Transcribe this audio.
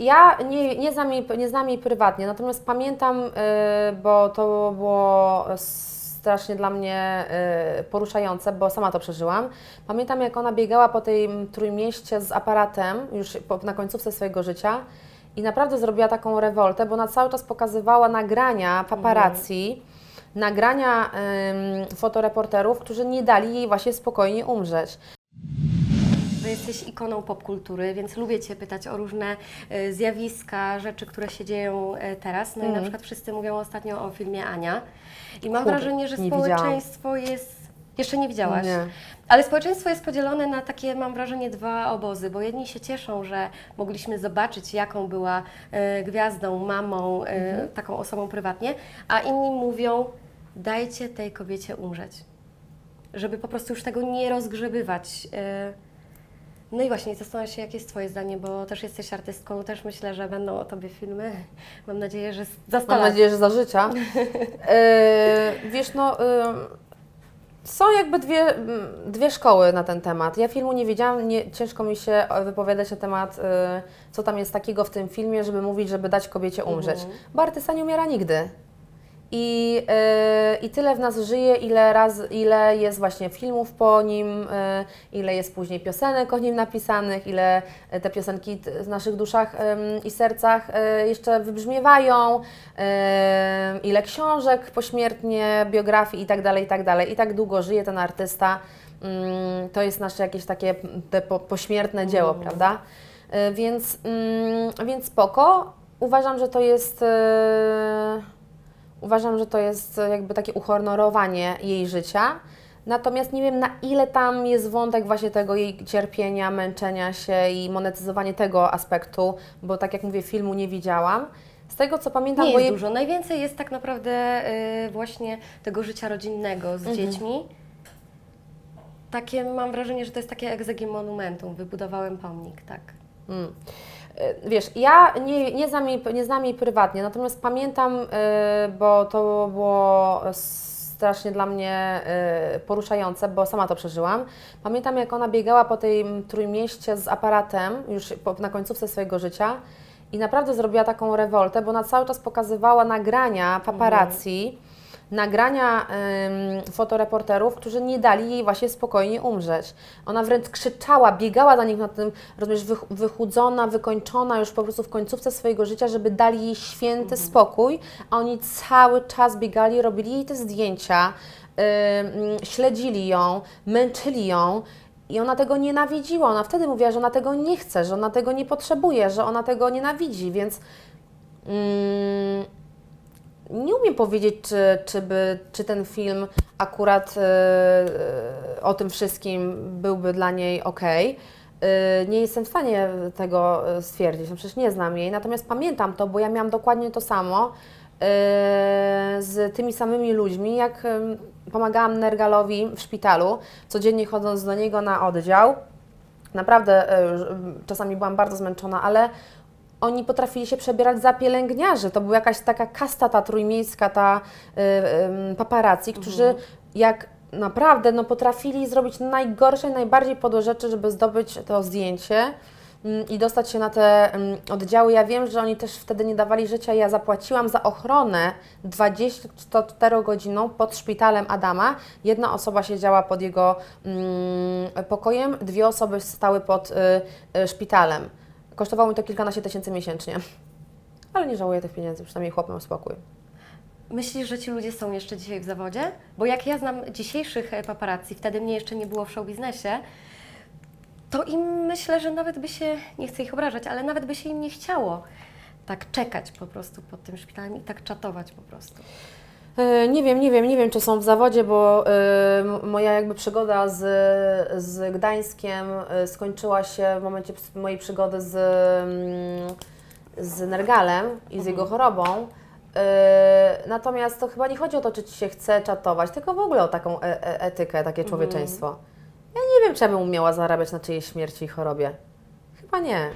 Ja nie, nie, znam jej, nie znam jej prywatnie, natomiast pamiętam, y, bo to było strasznie dla mnie y, poruszające, bo sama to przeżyłam. Pamiętam, jak ona biegała po tej trójmieście z aparatem już po, na końcówce swojego życia i naprawdę zrobiła taką rewoltę, bo ona cały czas pokazywała nagrania paparazzi, nagrania ym, fotoreporterów, którzy nie dali jej właśnie spokojnie umrzeć. Że jesteś ikoną popkultury, więc lubię Cię pytać o różne e, zjawiska, rzeczy, które się dzieją e, teraz. No i na przykład wszyscy mówią ostatnio o filmie Ania. I mam Kurde, wrażenie, że nie społeczeństwo jest. Jeszcze nie widziałaś. Nie. Ale społeczeństwo jest podzielone na takie, mam wrażenie, dwa obozy, bo jedni się cieszą, że mogliśmy zobaczyć, jaką była e, gwiazdą, mamą, Mhm. taką osobą prywatnie, a inni mówią, dajcie tej kobiecie umrzeć. Żeby po prostu już tego nie rozgrzebywać. E, no i właśnie zastanawiam się, jakie jest Twoje zdanie, bo też jesteś artystką, też myślę, że będą o Tobie filmy. Mam nadzieję, że za 100 Mam lat. nadzieję, że za życia. E, wiesz, no, e, są jakby dwie, m, dwie szkoły na ten temat. Ja filmu nie wiedziałam, nie, ciężko mi się wypowiadać na temat, e, co tam jest takiego w tym filmie, żeby mówić, żeby dać kobiecie umrzeć. Bo artysta nie umiera nigdy. I, e, I tyle w nas żyje, ile, raz, ile jest właśnie filmów po nim, e, ile jest później piosenek o nim napisanych, ile e, te piosenki w naszych duszach em, i sercach e, jeszcze wybrzmiewają, e, ile książek pośmiertnie, biografii i tak dalej, i tak. I tak długo żyje ten artysta. Mm, To jest nasze jakieś takie te po, pośmiertne dzieło, prawda? E, Więc, mm, więc spoko. Uważam, że to jest... e, Uważam, że to jest jakby takie uhonorowanie jej życia. Natomiast nie wiem, na ile tam jest wątek właśnie tego jej cierpienia, męczenia się i monetyzowanie tego aspektu, bo tak jak mówię, filmu nie widziałam. Z tego co pamiętam, Nie bo jest jej... dużo. Najwięcej jest tak naprawdę y, właśnie tego życia rodzinnego Mhm. z dziećmi. Takie mam wrażenie, że to jest takie egzegi monumentum. Wybudowałem pomnik, tak. Mm. E, Wiesz, ja nie, nie, znam jej, nie znam jej prywatnie, natomiast pamiętam, e, bo to było strasznie dla mnie e, poruszające, bo sama to przeżyłam. Pamiętam, jak ona biegała po tej trójmieście z aparatem już na końcówce swojego życia i naprawdę zrobiła taką rewoltę, bo ona cały czas pokazywała nagrania paparazzi, nagrania ym, fotoreporterów, którzy nie dali jej właśnie spokojnie umrzeć. Ona wręcz krzyczała, biegała za nich na tym, rozumiesz, wych, wychudzona, wykończona już po prostu w końcówce swojego życia, żeby dali jej święty spokój, a oni cały czas biegali, robili jej te zdjęcia, ym, śledzili ją, męczyli ją. I ona tego nienawidziła. Ona wtedy mówiła, że ona tego nie chce, że ona tego nie potrzebuje, że ona tego nienawidzi, więc mm, nie umiem powiedzieć, czy, czy, by, czy ten film akurat e, e, o tym wszystkim byłby dla niej ok. Nie jestem w stanie tego e, stwierdzić, no przecież nie znam jej, natomiast pamiętam to, bo ja miałam dokładnie to samo z tymi samymi ludźmi, jak pomagałam Nergalowi w szpitalu, codziennie chodząc do niego na oddział. Naprawdę czasami byłam bardzo zmęczona, ale oni potrafili się przebierać za pielęgniarzy. To była jakaś taka kasta ta trójmiejska, ta y, y, paparazzi, którzy jak naprawdę no, potrafili zrobić najgorsze najbardziej podłe rzeczy, żeby zdobyć to zdjęcie mm, i dostać się na te mm, oddziały. Ja wiem, że oni też wtedy nie dawali życia. Ja zapłaciłam za ochronę 24 godziną pod szpitalem Adama. Jedna osoba siedziała pod jego mm, pokojem, dwie osoby stały pod y, y, szpitalem. Kosztowało mi to kilkanaście tysięcy miesięcznie. Ale nie żałuję tych pieniędzy, przynajmniej chłop miał spokój. Myślisz, że ci ludzie są jeszcze dzisiaj w zawodzie? Bo jak ja znam dzisiejszych e, paparazzi, wtedy mnie jeszcze nie było w show biznesie, to im myślę, że nawet by się, nie chcę ich obrażać, ale nawet by się im nie chciało tak czekać po prostu pod tym szpitalem i tak czatować po prostu. E, Nie wiem, nie wiem, nie wiem, czy są w zawodzie, bo e, moja jakby przygoda z, z Gdańskiem e, skończyła się w momencie mojej przygody z, mm, z Nergalem i z jego chorobą. E, Natomiast to chyba nie chodzi o to, czy ci się chce czatować, tylko w ogóle o taką etykę, takie człowieczeństwo. Ja nie wiem, czy ja bym umiała zarabiać na czyjejś śmierci i chorobie. Chyba nie.